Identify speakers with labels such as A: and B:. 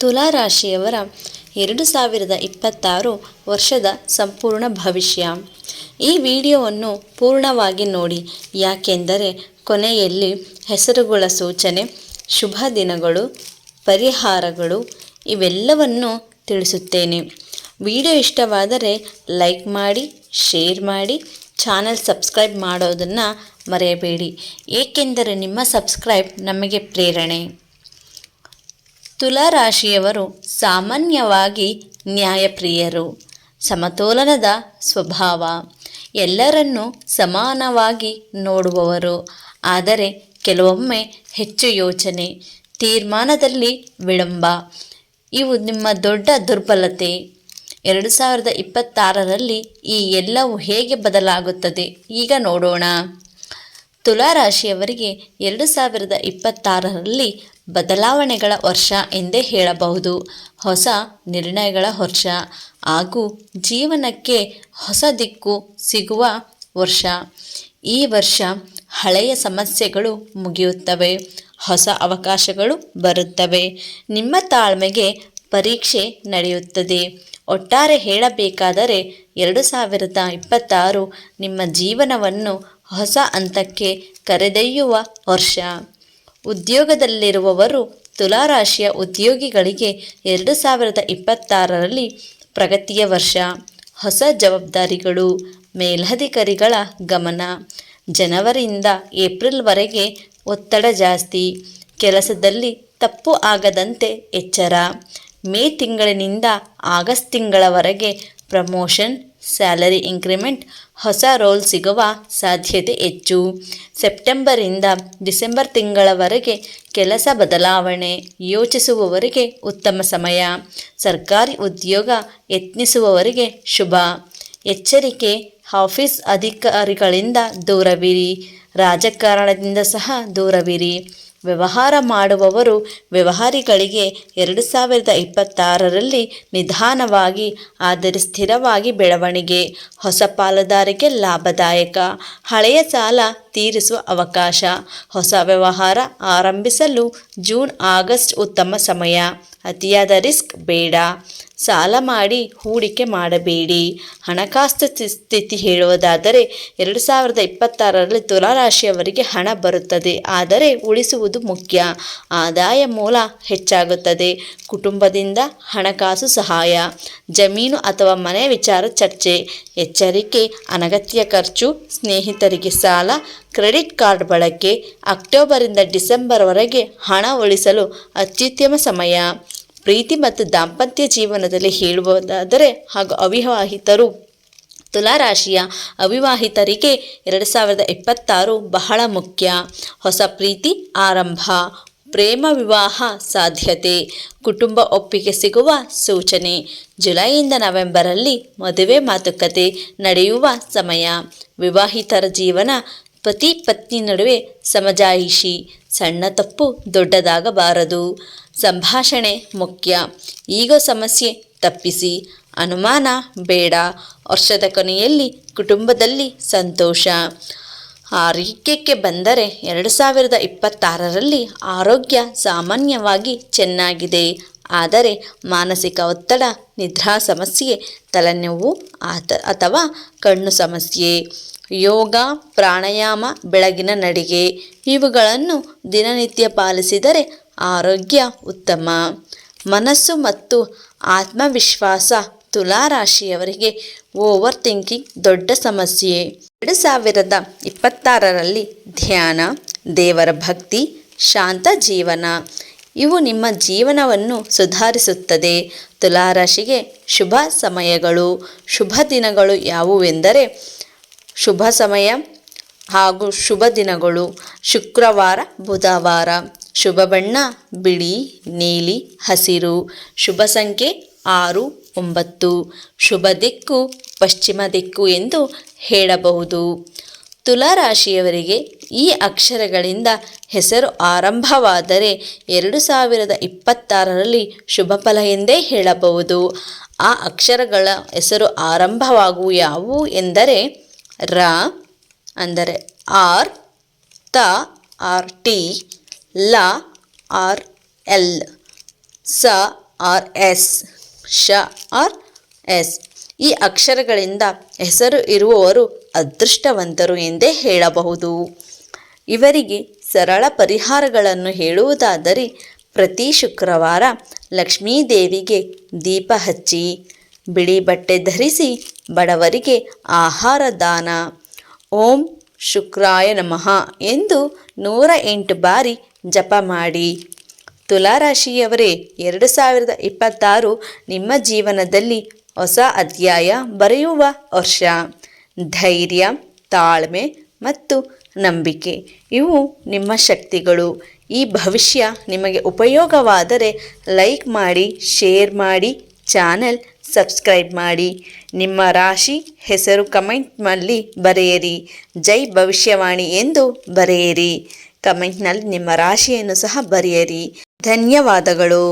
A: ತುಲಾ ರಾಶಿಯವರ ಎರಡು ಸಾವಿರದ ಇಪ್ಪತ್ತಾರು ವರ್ಷದ ಸಂಪೂರ್ಣ ಭವಿಷ್ಯ. ಈ ವಿಡಿಯೋವನ್ನು ಪೂರ್ಣವಾಗಿ ನೋಡಿ. ಯಾಕೆಂದರೆ ಕೊನೆಯಲ್ಲಿ ಹೆಸರುಗಳ ಸೂಚನೆ, ಶುಭ ದಿನಗಳು, ಪರಿಹಾರಗಳು ಇವೆಲ್ಲವನ್ನು ತಿಳಿಸುತ್ತೇನೆ. ವಿಡಿಯೋ ಇಷ್ಟವಾದರೆ ಲೈಕ್ ಮಾಡಿ, ಶೇರ್ ಮಾಡಿ, ಚಾನಲ್ ಸಬ್ಸ್ಕ್ರೈಬ್ ಮಾಡೋದನ್ನು ಮರೆಯಬೇಡಿ. ಏಕೆಂದರೆ ನಿಮ್ಮ ಸಬ್ಸ್ಕ್ರೈಬ್ ನಮಗೆ ಪ್ರೇರಣೆ. ತುಲಾ ರಾಶಿಯವರು ಸಾಮಾನ್ಯವಾಗಿ ನ್ಯಾಯಪ್ರಿಯರು. ಸಮತೋಲನದ ಸ್ವಭಾವ. ಎಲ್ಲರನ್ನೂ ಸಮಾನವಾಗಿ ನೋಡುವವರು. ಆದರೆ ಕೆಲವೊಮ್ಮೆ ಹೆಚ್ಚು ಯೋಚನೆ, ತೀರ್ಮಾನದಲ್ಲಿ ವಿಳಂಬ. ಇವು ನಿಮ್ಮ ದೊಡ್ಡ ದುರ್ಬಲತೆ. ಎರಡು ಸಾವಿರದ ಇಪ್ಪತ್ತಾರರಲ್ಲಿ ಈ ಎಲ್ಲವೂ ಹೇಗೆ ಬದಲಾಗುತ್ತದೆ? ಈಗ ನೋಡೋಣ. ತುಲಾ ರಾಶಿಯವರಿಗೆ ಎರಡು ಸಾವಿರದ ಇಪ್ಪತ್ತಾರರಲ್ಲಿ ಬದಲಾವಣೆಗಳ ವರ್ಷ ಎಂದೇ ಹೇಳಬಹುದು. ಹೊಸ ನಿರ್ಣಯಗಳ ವರ್ಷ ಹಾಗೂ ಜೀವನಕ್ಕೆ ಹೊಸ ದಿಕ್ಕು ಸಿಗುವ ವರ್ಷ. ಈ ವರ್ಷ ಹಳೆಯ ಸಮಸ್ಯೆಗಳು ಮುಗಿಯುತ್ತವೆ, ಹೊಸ ಅವಕಾಶಗಳು ಬರುತ್ತವೆ. ನಿಮ್ಮ ತಾಳ್ಮೆಗೆ ಪರೀಕ್ಷೆ ನಡೆಯುತ್ತದೆ. ಒಟ್ಟಾರೆ ಹೇಳಬೇಕಾದರೆ ಎರಡು ಸಾವಿರದ ಇಪ್ಪತ್ತಾರು ನಿಮ್ಮ ಜೀವನವನ್ನು ಹೊಸ ಹಂತಕ್ಕೆ ಕರೆದೊಯ್ಯುವ ವರ್ಷ. ಉದ್ಯೋಗದಲ್ಲಿರುವವರು ತುಲಾರಾಶಿಯ ಉದ್ಯೋಗಿಗಳಿಗೆ ಎರಡು ಸಾವಿರದ ಇಪ್ಪತ್ತಾರರಲ್ಲಿ ಪ್ರಗತಿಯ ವರ್ಷ. ಹೊಸ ಜವಾಬ್ದಾರಿಗಳು, ಮೇಲಧಿಕಾರಿಗಳ ಗಮನ. ಜನವರಿಯಿಂದ ಏಪ್ರಿಲ್ವರೆಗೆ ಒತ್ತಡ ಜಾಸ್ತಿ. ಕೆಲಸದಲ್ಲಿ ತಪ್ಪು ಆಗದಂತೆ ಎಚ್ಚರ. ಮೇ ತಿಂಗಳಿನಿಂದ ಆಗಸ್ಟ್ ತಿಂಗಳವರೆಗೆ ಪ್ರಮೋಷನ್ ಸ್ಯಾಲರಿ ಇನ್ಕ್ರಿಮೆಂಟ್ ಹೊಸ ರೋಲ್ ಸಿಗುವ ಸಾಧ್ಯತೆ ಹೆಚ್ಚು. ಸೆಪ್ಟೆಂಬರಿಂದ ಡಿಸೆಂಬರ್ ತಿಂಗಳವರೆಗೆ ಕೆಲಸ ಬದಲಾವಣೆ ಯೋಚಿಸುವವರಿಗೆ ಉತ್ತಮ ಸಮಯ. ಸರ್ಕಾರಿ ಉದ್ಯೋಗ ಯತ್ನಿಸುವವರಿಗೆ ಶುಭ. ಎಚ್ಚರಿಕೆ ಆಫೀಸ್ ಅಧಿಕಾರಿಗಳಿಂದ ದೂರವಿರಿ. ರಾಜಕಾರಣದಿಂದ ಸಹ ದೂರವಿರಿ. ವ್ಯವಹಾರ ಮಾಡುವವರು ವ್ಯವಹಾರಿಗಳಿಗೆ ಎರಡು ಸಾವಿರದ ಇಪ್ಪತ್ತಾರರಲ್ಲಿ ನಿಧಾನವಾಗಿ, ಆದರೆ ಸ್ಥಿರವಾಗಿ ಬೆಳವಣಿಗೆ, ಹೊಸ ಪಾಲುದಾರಿಗೆ ಲಾಭದಾಯಕ, ಹಳೆಯ ಸಾಲ ತೀರಿಸುವ ಅವಕಾಶ, ಹೊಸ ವ್ಯವಹಾರ ಆರಂಭಿಸಲು ಜೂನ್, ಆಗಸ್ಟ್ ಉತ್ತಮ ಸಮಯ. ಅತಿಯಾದ ರಿಸ್ಕ್ ಬೇಡ. ಸಾಲ ಮಾಡಿ ಹೂಡಿಕೆ ಮಾಡಬೇಡಿ. ಹಣಕಾಸು ಸ್ಥಿ- ಸ್ಥಿತಿ ಹೇಳುವುದಾದರೆ ಎರಡು ಸಾವಿರದ ಇಪ್ಪತ್ತಾರರಲ್ಲಿ ತುಲಾರಾಶಿಯವರಿಗೆ ಹಣ ಬರುತ್ತದೆ. ಆದರೆ ಉಳಿಸುವುದು ಮುಖ್ಯ. ಆದಾಯ ಮೂಲ ಹೆಚ್ಚಾಗುತ್ತದೆ. ಕುಟುಂಬದಿಂದ ಹಣಕಾಸು ಸಹಾಯ, ಜಮೀನು ಅಥವಾ ಮನೆ ವಿಚಾರ ಚರ್ಚೆ, ಎಚ್ಚರಿಕೆ, ಅನಗತ್ಯ ಖರ್ಚು, ಸ್ನೇಹಿತರಿಗೆ ಸಾಲ, ಕ್ರೆಡಿಟ್ ಕಾರ್ಡ್ ಬಳಕೆ, ಅಕ್ಟೋಬರಿಂದ ಡಿಸೆಂಬರ್ವರೆಗೆ ಹಣ ಉಳಿಸಲು ಅತ್ಯುತ್ತಮ ಸಮಯ. ಪ್ರೀತಿ ಮತ್ತು ದಾಂಪತ್ಯ ಜೀವನದಲ್ಲಿ ಹೇಳುವುದಾದರೆ ಹಾಗೂ ಅವಿವಾಹಿತರು ತುಲಾರಾಶಿಯ ಅವಿವಾಹಿತರಿಗೆ ಎರಡು ಸಾವಿರದ ಇಪ್ಪತ್ತಾರು ಬಹಳ ಮುಖ್ಯ. ಹೊಸ ಪ್ರೀತಿ ಆರಂಭ. ಪ್ರೇಮ ವಿವಾಹ ಸಾಧ್ಯತೆ. ಕುಟುಂಬ ಒಪ್ಪಿಗೆ ಸಿಗುವ ಸೂಚನೆ. ಜುಲೈಯಿಂದ ನವೆಂಬರಲ್ಲಿ ಮದುವೆ ಮಾತುಕತೆ ನಡೆಯುವ ಸಮಯ. ವಿವಾಹಿತರ ಜೀವನ ಪತಿ ಪತ್ನಿ ನಡುವೆ ಸಮಜಾಯಿಷಿ. ಸಣ್ಣ ತಪ್ಪು ದೊಡ್ಡದಾಗಬಾರದು. ಸಂಭಾಷಣೆ ಮುಖ್ಯ. ಈಗ ಸಮಸ್ಯೆ ತಪ್ಪಿಸಿ. ಅನುಮಾನ, ಬೇಡ. ವರ್ಷದ ಕೊನೆಯಲ್ಲಿ ಕುಟುಂಬದಲ್ಲಿ ಸಂತೋಷ. ಆರೋಗ್ಯಕ್ಕೆ ಬಂದರೆ ಎರಡು ಸಾವಿರದ ಇಪ್ಪತ್ತಾರರಲ್ಲಿ ಆರೋಗ್ಯ ಸಾಮಾನ್ಯವಾಗಿ ಚೆನ್ನಾಗಿದೆ. ಆದರೆ ಮಾನಸಿಕ ಒತ್ತಡ, ನಿದ್ರಾ ಸಮಸ್ಯೆ, ತಲೆನೋವು ಆತ ಅಥವಾ ಕಣ್ಣು ಸಮಸ್ಯೆ, ಯೋಗ, ಪ್ರಾಣಾಯಾಮ ಬೆಳಗಿನ ನಡಿಗೆ ಇವುಗಳನ್ನು ದಿನನಿತ್ಯ ಪಾಲಿಸಿದರೆ ಆರೋಗ್ಯ ಉತ್ತಮ. ಮನಸ್ಸು ಮತ್ತು ಆತ್ಮವಿಶ್ವಾಸ ತುಲಾರಾಶಿಯವರಿಗೆ ಓವರ್ ಥಿಂಕಿಂಗ್ ದೊಡ್ಡ ಸಮಸ್ಯೆ ಎರಡು ಸಾವಿರದ ಇಪ್ಪತ್ತಾರರಲ್ಲಿ ಧ್ಯಾನ, ದೇವರ ಭಕ್ತಿ, ಶಾಂತ ಜೀವನ. ಇವು ನಿಮ್ಮ ಜೀವನವನ್ನು ಸುಧಾರಿಸುತ್ತದೆ. ತುಲಾರಾಶಿಗೆ ಶುಭ ಸಮಯಗಳು. ಶುಭ ದಿನಗಳು ಯಾವುವೆಂದರೆ ಶುಭ ಸಮಯ ಹಾಗೂ ಶುಭ ದಿನಗಳು. ಶುಕ್ರವಾರ, ಬುಧವಾರ. ಶುಭ ಬಣ್ಣ, ಬಿಳಿ, ನೀಲಿ, ಹಸಿರು. ಶುಭ ಸಂಖ್ಯೆ ಆರು. ಒಂಬತ್ತು ಶುಭ ದಿಕ್ಕು, ಪಶ್ಚಿಮ ದಿಕ್ಕು ಎಂದು ಹೇಳಬಹುದು. ತುಲಾರಾಶಿಯವರಿಗೆ ಈ ಅಕ್ಷರಗಳಿಂದ ಹೆಸರು ಆರಂಭವಾದರೆ ಎರಡು ಸಾವಿರದ ಇಪ್ಪತ್ತಾರರಲ್ಲಿ ಶುಭ ಫಲ ಎಂದೇ ಹೇಳಬಹುದು. ಆ ಅಕ್ಷರಗಳ ಹೆಸರು ಆರಂಭವಾಗುವ ಯಾವುವು ಎಂದರೆ ರ, ಅಂದರೆ ಆರ್, ತ, ಆರ್, ಟಿ, ಲ, ಆರ್, ಎಲ್, ಸ, ಆರ್, ಎಸ್. ಶ ಆರ್ ಎಸ್. ಈ ಅಕ್ಷರಗಳಿಂದ ಹೆಸರು ಇರುವವರು ಅದೃಷ್ಟವಂತರು ಎಂದೇ ಹೇಳಬಹುದು. ಇವರಿಗೆ ಸರಳ ಪರಿಹಾರಗಳನ್ನು ಹೇಳುವುದಾದರೆ ಪ್ರತಿ ಶುಕ್ರವಾರ ಲಕ್ಷ್ಮೀದೇವಿಗೆ ದೀಪ ಹಚ್ಚಿ, ಬಿಳಿ ಬಟ್ಟೆ ಧರಿಸಿ ಬಡವರಿಗೆ ಆಹಾರ ದಾನ. ಓಂ ಶುಕ್ರಾಯ ನಮಃ ಎಂದು ನೂರ ಎಂಟು ಬಾರಿ ಜಪ ಮಾಡಿ. ತುಲಾರಾಶಿಯವರೇ, ಎರಡು ಸಾವಿರದ ಇಪ್ಪತ್ತಾರು ನಿಮ್ಮ ಜೀವನದಲ್ಲಿ ಹೊಸ ಅಧ್ಯಾಯ ಬರೆಯುವ ವರ್ಷ. ಧೈರ್ಯ, ತಾಳ್ಮೆ ಮತ್ತು ನಂಬಿಕೆ, ಇವು ನಿಮ್ಮ ಶಕ್ತಿಗಳು. ಈ ಭವಿಷ್ಯ ನಿಮಗೆ ಉಪಯೋಗವಾದರೆ ಲೈಕ್ ಮಾಡಿ, ಶೇರ್ ಮಾಡಿ, ಚಾನೆಲ್ ಸಬ್ಸ್ಕ್ರೈಬ್ ಮಾಡಿ. ನಿಮ್ಮ ರಾಶಿ ಹೆಸರು ಕಮೆಂಟ್ನಲ್ಲಿ ಬರೆಯಿರಿ. ಜೈ ಭವಿಷ್ಯವಾಣಿ ಎಂದು ಬರೆಯಿರಿ. ಕಮೆಂಟ್ನಲ್ಲಿ ನಿಮ್ಮ ರಾಶಿಯನ್ನು ಸಹ ಬರೆಯಿರಿ. ಧನ್ಯವಾದಗಳು.